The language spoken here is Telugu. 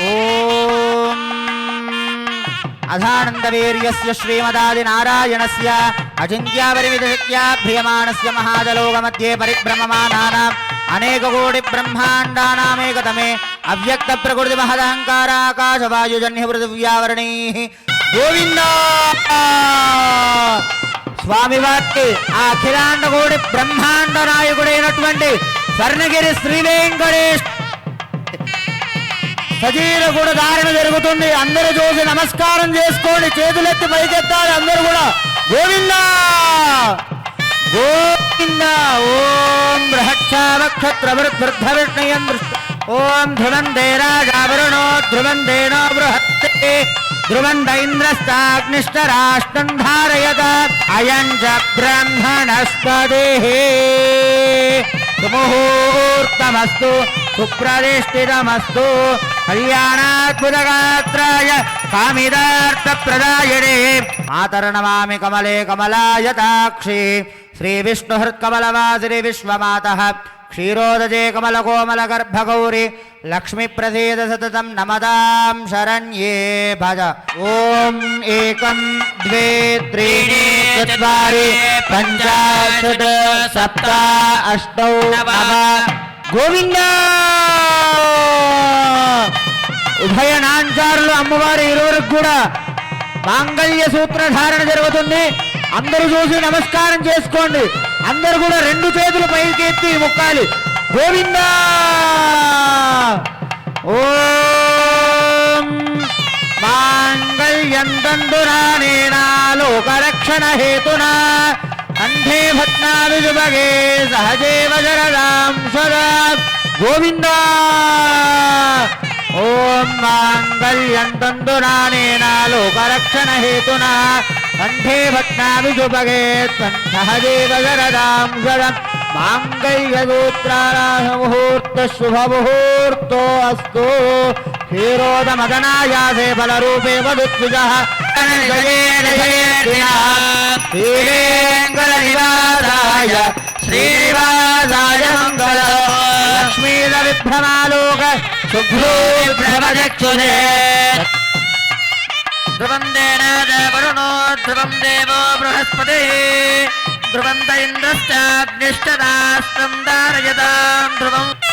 ఓం. అధానందవీర్యస్య శ్రీమదాదినారాయణస్య అజింక్యాపరిమితశక్త్యాభ్రియమాణస్య మహాజలోకమధ్యే పరిభ్రమమానానాం అనేకకోటి బ్రహ్మాండానామేకతమే అవ్యక్త ప్రకృతి మహదహంకారాకాశవాయుజన్య పృథివ్యావరణీ గోవింద! స్వామి వారికి ఆ అఖిలాండకోడి బ్రహ్మాండ నాయకుడైనటువంటి స్వర్ణగిరి శ్రీ సజీవ కూడా ధారణ జరుగుతుంది. అందరూ చూసి నమస్కారం చేసుకోండి. చేతులెత్తి పైకెత్తాలి అందరూ కూడా. గోవిందా! గోవిందా! ఓం బృహక్షావక్షత్ర ఓం ధ్రువందే రాజావరుణో ధ్రువందేనో బృహత్తే. ధ్రువంద ఇంద్రస్తాగ్నిష్టరాష్ట్రం ధారయత. అయం చ బ్రహ్మణస్పదే सुमुहूर्तमस्तु, सुप्रदिष्टितमस्तु हरियाणात्मजगात्राय मातर मातर्नमामि कमले कमलायताक्षी, श्रीविष्णुहृत्कमलवासिनि विश्वमातः, क्षीरोदजे कमलकोमलगर्भगौरि लक्ष्मीप्रसीद सततं नमदां शरण्ये भज। ॐ एकं, द्वे, त्रीणि। ఏకం ద్వే చత్వారి పంచ సప్త అష్టౌ నవ గోవింద ఉభయ నాంచారులు అమ్మవారి ఇరువురికి కూడా మాంగళ్య సూత్ర ధారణ జరుగుతుంది అందరూ చూసి నమస్కారం చేసుకోండి. అందరూ కూడా రెండు చేతులు పైకి ఎత్తి మొక్కాలి. గోవింద! ఓ! మాంగళ్యం లోకరక్షణ హేతునా. అంధే భట్నావిజుభగే సహజేవ జరదాం సదా గోవింద! ఓం మాంగళ్యం తందురానేనా లోకరక్షణ హేతునా. కంఠే భట్నావిజుభగే సహజేవ జరదాం సదా మాంగళ్యగోత్రారాధ ముహూర్త శుభ ముహూర్తో అస్తు. क्षीरोदमदनायासे फलरूपे वदुत्विजः श्रीवेङ्करनिवासाय श्रीनिवासाय मङ्गल। लक्ष्मीरविभ्रमालोक शुभ्रूभ्रमचक्षुरे ध्रुवं देनाद वरुणो ध्रुवं देवो बृहस्पतिः। ध्रुवन्त इन्द्रश्चाग्निष्टदास्त्रं ध्रुवम्।